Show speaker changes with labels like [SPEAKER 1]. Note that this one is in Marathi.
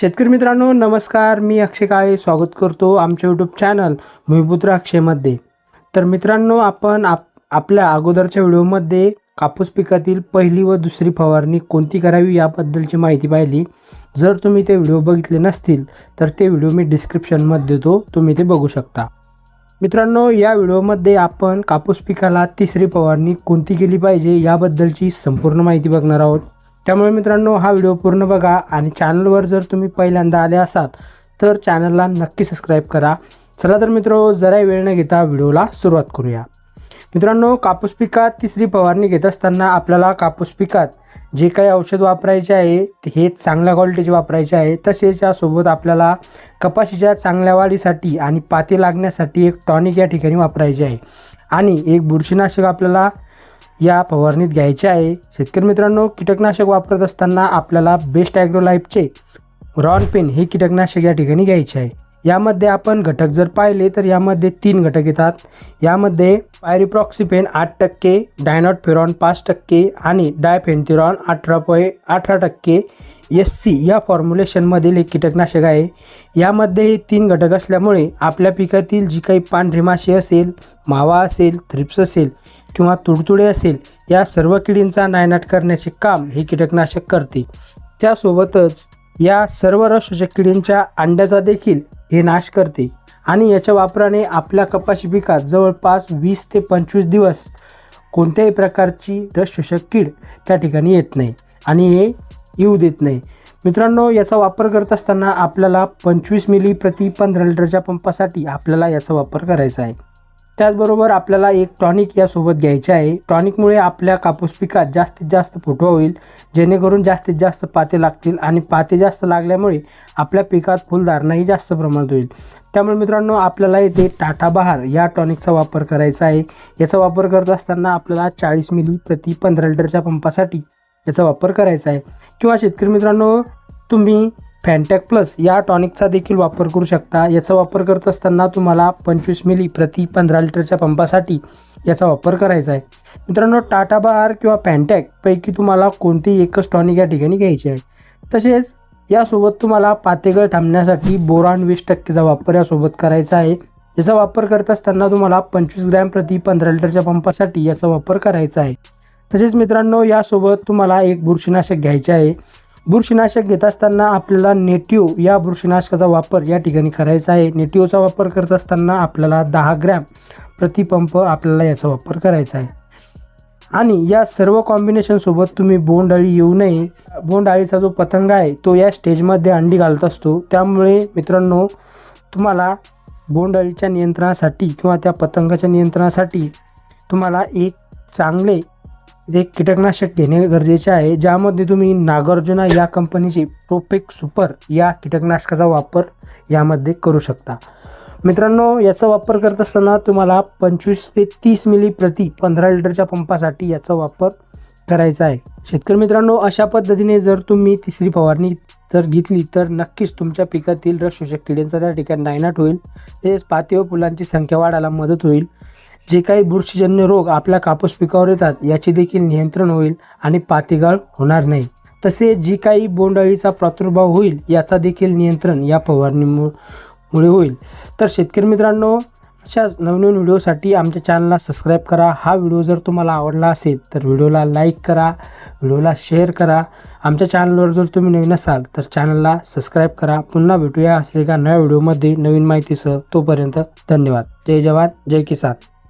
[SPEAKER 1] शेतकरी मित्रांनो नमस्कार. मी अक्षय काळे स्वागत करतो आमच्या यूट्यूब चॅनल भूमिपुत्र अक्षयमध्ये तर मित्रांनो आपण आप आपल्या अगोदरच्या व्हिडिओमध्ये कापूस पिकातील पहिली व दुसरी फवारणी कोणती करावी याबद्दलची माहिती पाहिली. जर तुम्ही ते व्हिडिओ बघितले नसतील तर ते व्हिडिओ मी डिस्क्रिप्शनमध्ये देतो. तुम्ही ते बघू शकता. मित्रांनो या व्हिडिओमध्ये आपण कापूस पिकाला तिसरी फवारणी कोणती केली पाहिजे याबद्दलची संपूर्ण माहिती बघणार आहोत. त्यामुळे मित्रांनो हा व्हिडिओ पूर्ण बघा आणि चॅनलवर जर तुम्ही पहिल्यांदा आले असाल तर चॅनलला नक्की सबस्क्राईब करा. चला तर मित्र जरा वेळ न घेता व्हिडिओला सुरुवात करूया. मित्रांनो कापूस पिकात तिसरी फवारणी घेत असताना आपल्याला कापूस पिकात जे काही औषध वापरायचे आहे हे चांगल्या क्वालिटीचे वापरायचे आहे. तसेच यासोबत आपल्याला कपाशीच्या चांगल्या वाढीसाठी आणि पाती लागण्यासाठी एक टॉनिक या ठिकाणी वापरायचे आहे. आणि एक बुरशीनाशक आपल्याला या फवारणीत घ्यायचे आहे. शेतकरी मित्रांनो कीटकनाशक वापरत असताना आपल्याला बेस्ट ॲग्रोलाईफचे रॉन पेन हे कीटकनाशक या ठिकाणी घ्यायचे आहे. यामध्ये आपण घटक जर पाहिले तर यामध्ये तीन घटक येतात. यामध्ये पायरिप्रॉक्सिपेन आठ टक्के डायनॉटफेरॉन पाच टक्के आणि डायफेंथिरॉन अठरा पॉय अठरा टक्के एस सी या फॉर्म्युलेशनमधील एक कीटकनाशक आहे. यामध्ये हे तीन घटक असल्यामुळे आपल्या पिकातील जी काही पांढरी माशी असेल मावा असेल थ्रिप्स असेल किंवा तुडतुडे असेल या सर्व किडींचा नायनाट करण्याचे काम हे कीटकनाशक करते. त्यासोबतच या सर्व रसशोषक किडींच्या अंड्याचा देखील हे नाश करते. आणि याच्या वापराने आपल्या कपाशी पिकात जवळपास वीस ते पंचवीस दिवस कोणत्याही प्रकारची रसशोषक कीड त्या ठिकाणी येत नाही आणि हे येऊ देत नाही. मित्रांनो याचा वापर करत असताना आपल्याला पंचवीस मिली प्रति पंधरा लिटरच्या पंपासाठी आपल्याला याचा वापर करायचा आहे. त्याचबरोबर आपल्याला एक टॉनिक यासोबत घ्यायचे आहे. टॉनिकमुळे आपल्या कापूस पिकात जास्तीत जास्त फुटवा होईल जेणेकरून जास्तीत जास्त पाते लागतील आणि पाते जास्त लागल्यामुळे आपल्या पिकात फुलधारणाही जास्त प्रमाणात होईल. त्यामुळे मित्रांनो आपल्याला येथे टाटा बहार या टॉनिकचा वापर करायचा आहे. याचा वापर करत असताना आपल्याला चाळीस मिली प्रति पंधरा लिटरच्या पंपासाठी याचा वापर करायचा आहे. किंवा शेतकरी मित्रांनो तुम्ही फॅन्टॅक प्लस या टॉनिकचा देखील वापर करू शकता. याचा वापर करत असताना तुम्हाला पंचवीस मिली प्रति पंधरा लिटरच्या पंपासाठी याचा वापर करायचा आहे. मित्रांनो टाटा बार किंवा फॅन्टॅक पैकी तुम्हाला कोणतीही एकच टॉनिक या ठिकाणी घ्यायची आहे? तसेच यासोबत तुम्हाला पातेगळ थांबण्यासाठी बोरान वीस टक्केचा वापर यासोबत करायचा आहे. याचा वापर करत असताना तुम्हाला पंचवीस ग्रॅम प्रति पंधरा लिटरच्या पंपासाठी याचा वापर करायचा आहे. तसेच मित्रांनो यासोबत तुम्हाला एक बुरशीनाशक घ्यायचे आहे. बुरशीनाशक घेत असताना आपल्याला नेटिव या बुरशीनाशकाचा वापर या ठिकाणी करायचा आहे. नेटिवचा वापर करत असताना आपल्याला दहा ग्रॅम प्रतिपंप आपल्याला याचा वापर करायचा आहे. आणि या सर्व कॉम्बिनेशनसोबत तुम्ही बोंडअळी येऊ नये. बोंडअळीचा जो पतंग आहे तो या स्टेजमध्ये अंडी घालत असतो. त्यामुळे मित्रांनो तुम्हाला बोंडअळीच्या नियंत्रणासाठी किंवा त्या पतंगाच्या नियंत्रणासाठी तुम्हाला एक चांगले ते कीटकनाशक घेणे गरजेचे आहे ज्यामध्ये तुम्ही नागार्जुना या कंपनीचे प्रोपेक सुपर या कीटकनाशकाचा वापर यामध्ये करू शकता. मित्रांनो याचा वापर करत असताना तुम्हाला पंचवीस ते तीस मिली प्रति पंधरा लिटरच्या पंपासाठी याचा वापर करायचा आहे. शेतकरी मित्रांनो अशा पद्धतीने जर तुम्ही तिसरी फवारणी जर घेतली तर नक्कीच तुमच्या पिकातील रस शोषक किड्यांचा त्या ठिकाणी नायनाट होईल. तसेच पाती व फुलांची संख्या वाढायला मदत होईल. जे काही बुरशीजन्य रोग आपल्या कापूस पिकावर येतात याचे देखील नियंत्रण होईल आणि पातीगाळ होणार नाही. तसे जी काही बोंडअळीचा प्रादुर्भाव होईल याचा देखील नियंत्रण या फवारणीमुळे मुळे होईल. तर शेतकरी मित्रांनो अशाच नवनवीन व्हिडिओसाठी आमच्या चॅनलला सबस्क्राईब करा. हा व्हिडिओ जर तुम्हाला आवडला असेल तर व्हिडिओला लाईक करा व्हिडिओला शेअर करा. आमच्या चॅनलवर जर तुम्ही नवीन असाल तर चॅनलला सबस्क्राईब करा. पुन्हा भेटूया असले का नव्या व्हिडिओमध्ये नवीन माहितीसह. तोपर्यंत धन्यवाद. जय जवान जय किसान.